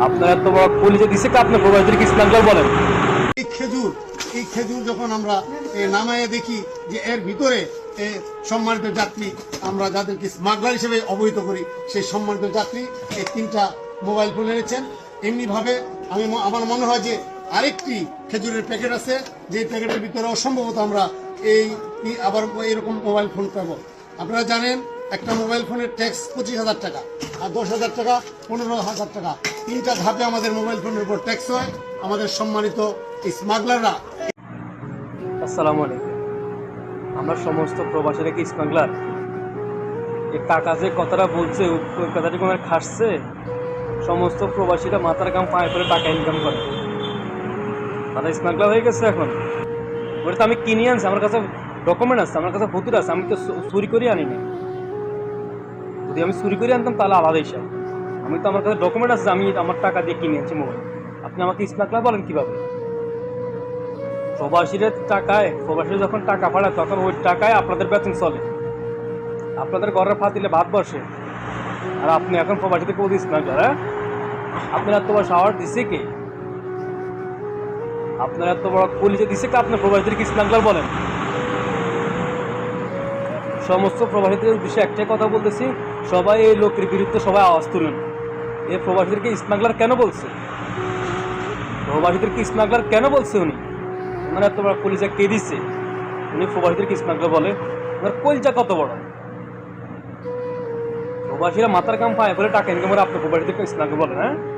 আপনার বড় পুলিশে দিছে কি আপনার প্রবাসীদেরকে স্মাগলার বলেন? এই খেজুর এই খেজুর যখন আমরা নামায়ে দেখি যে এর ভিতরে সম্মানিত যাত্রী, আমরা যাদেরকে স্মাগলার হিসেবে অবহিত করি, সেই সম্মানিত যাত্রী এই তিনটা মোবাইল ফোন এনেছেন। এমনি ভাবে আমি আমার মনে হয় যে আরেকটি খেজুরের প্যাকেট আছে, যে প্যাকেটের ভিতরে অসম্ভবত আমরা এই- আবার এরকম মোবাইল ফোন পাবো। আপনারা জানেন একটা মোবাইল ফোনের ট্যাক্স পঁচিশ হাজার টাকা, আর দশ হাজার টাকা, পনেরো হাজার টাকা। তিনটা ধাপে আমাদের মোবাইল ফোনের উপর ট্যাক্স হয়। আমাদের সম্মানিত স্মাগলাররা আসসালামু আলাইকুম। আমরা সমস্ত প্রবাসীরা কি স্মাগলার এই কাকা যে কথাটা বলছে কথাটি কোনো খাসছে? সমস্ত প্রবাসীরা মাথার কাম পায়ে করে টাকা ইনকাম করে। তারা স্মাগলার হয়ে গেছে এখন। ওটা তো আমি কিনে আনছি, আমার কাছে ডকুমেন্ট আছে, আমার কাছে ভতুর আছে, আমি তো চুরি করে আনি না যদি আমি চুরি করে আনতাম, তাহলে আলাদা হিসাব। আমি তো আমার কাছে ডকুমেন্ট আছে, আমি আমার টাকা দিয়ে কিনে আনছি মোবাইল। আপনি আমাকে স্মাগলার বলেন কীভাবে? প্রবাসীদের টাকায়, প্রবাসীরা যখন টাকা পাঠায়, তখন ওই টাকায় আপনাদের বেতন চলে। আপনাদের ঘরের ফাতিলে ভাত বসে। আর আপনি এখন প্রবাসীদের কেউ দিস না হ্যাঁ? আপনার বড় শাওয়ার দিছে কে? আপনার বড় পুলিশে দিছে কে? আপনার প্রবাসীদেরকে স্মাগলার বলেন। সমস্ত প্রবাসীদের উদ্দেশ্যে একটাই কথা বলতেছি, সবাই এই লোকের বিরুদ্ধে সবাই আওয়াজ তুলুন। এই প্রবাসীদেরকে স্মাগলার কেন বলছে? প্রবাসীদেরকে স্মাগলার কেন বলছে উনি? ওনার এত বড় কলিজা কে দিচ্ছে উনি প্রবাসীদেরকে স্মাগলার বলে। ওনার কলিজা কত বড়? প্রবাসীরা মাথার কাম পায় বলে টাকা ইনকাম করে আপনার প্রবাসীদেরকে স্মাগলার বলে হ্যাঁ?